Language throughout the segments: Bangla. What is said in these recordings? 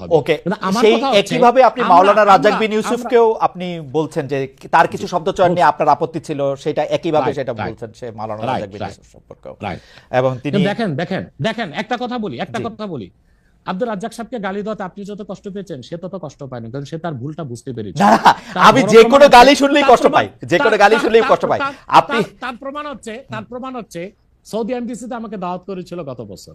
হবে। ওকে সেই একইভাবে আপনি মাওলানা বিন ইউসুফকেও আপনি বলছেন যে তার কিছু শব্দ চয়ন নিয়ে আপনার আপত্তি ছিল সেটা একইভাবে সেটা বলছেন সে মাওলানা বিন ইউসুফ সম্পর্কেও। এবং তিনি দেখেন দেখেন দেখেন একটা কথা বলি একটা কথা বলি। আব্দুর রাজ্জাক সাহেবকে গালি দেওয়াতে আপনি যত কষ্ট পেয়েছেন সে তত কষ্ট পায়নি কারণ সে তার ভুলটা বুঝতে পেরেছে। আমি যে কোনো গালি শুনলেই কষ্ট পাই যে কোনো গালি শুনলেই কষ্ট পাই। আপনি তার- প্রমাণ হচ্ছে তার প্রমাণ হচ্ছে সৌদি এমবিসিতে আমাকে দাওয়াত করেছিল গত বছর।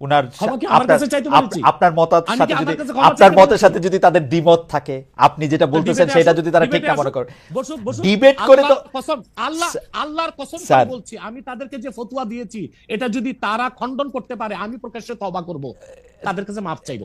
উনার আপনার মতের সাথে যদি আপনার মতের সাথে যদি তাদের দ্বিমত থাকে আপনি যেটা বলতেছেন সেটা যদি তারা ঠিক না মনে করে। ডিবেট করে তো কসম আল্লাহ আল্লাহর কসম করে বলছি। আমি তাদেরকে যে ফতুয়া দিয়েছি এটা যদি তারা খণ্ডন করতে পারে আমি প্রকাশ্যে তবা করব। তাদের কাছে মাপ চাইব।